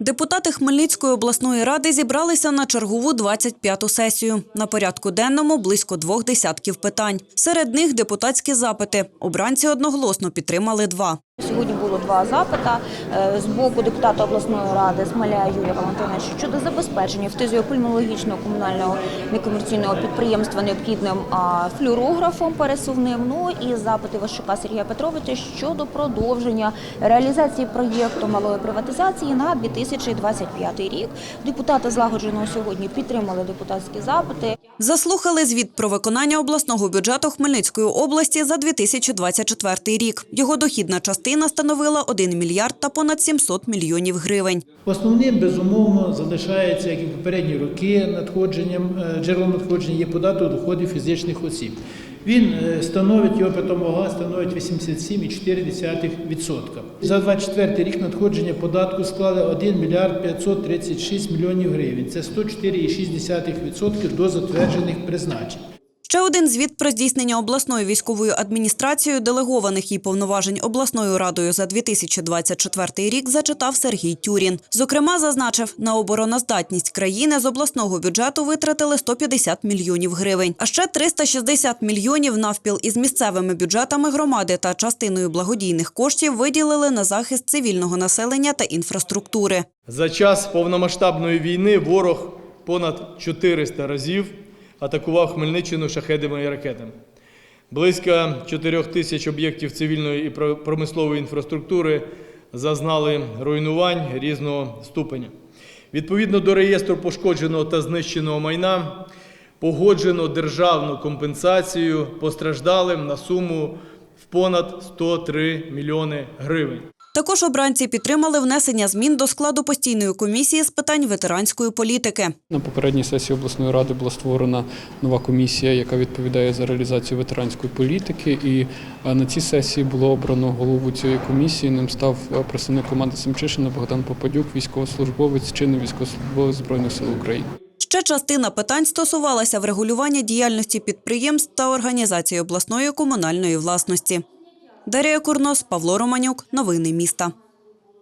Депутати Хмельницької обласної ради зібралися на чергову 25-ту сесію. На порядку денному близько двох десятків питань. Серед них депутатські запити. Обранці одноголосно підтримали два. Сьогодні було два запита е, з боку депутата обласної ради Смоля Юрія Валентиновича щодо забезпечення фтизіопульмонологічного комунального некомерційного підприємства необхідним флюорографом пересувним. Ну і запити Ващука Сергія Петровича щодо продовження реалізації проєкту малої приватизації на 2025 рік. Депутати злагоджено сьогодні підтримали депутатські запити. Заслухали звіт про виконання обласного бюджету Хмельницької області за 2024 рік. Його дохідна частина становила 1 мільярд та понад 700 мільйонів гривень. Основним, безумовно, залишається, як і в попередні роки, надходженням, е, джерелом надходження є податок доходів фізичних осіб. Він е, становить, його питома вага становить 87,4%. За 24 рік надходження податку склали 1 мільярд 536 мільйонів гривень. Це 104,6% до затверджених призначень. Ще один звіт про здійснення обласною військовою адміністрацією делегованих їй повноважень обласною радою за 2024 рік зачитав Сергій Тюрін. Зокрема, зазначив, на обороноздатність країни з обласного бюджету витратили 150 мільйонів гривень, а ще 360 мільйонів навпіл із місцевими бюджетами громади та частиною благодійних коштів виділили на захист цивільного населення та інфраструктури. За час повномасштабної війни ворог понад 400 разів атакував Хмельниччину шахедами і ракетами. Близько 4 тисяч об'єктів цивільної і про- промислової інфраструктури зазнали руйнувань різного ступеня. Відповідно до реєстру пошкодженого та знищеного майна погоджено державну компенсацію постраждалим на суму в понад 103 мільйони гривень. Також обранці підтримали внесення змін до складу постійної комісії з питань ветеранської політики. На попередній сесії обласної ради була створена нова комісія, яка відповідає за реалізацію ветеранської політики. І е, на цій сесії було обрано голову цієї комісії. Ним став е, представник команди Семчишина Богдан Попадюк, військовослужбовець, чинний військовослужбовець Збройних сил України. Ще частина питань стосувалася врегулювання діяльності підприємств та організації обласної комунальної власності. Дарія Курнос, Павло Романюк. Новини міста.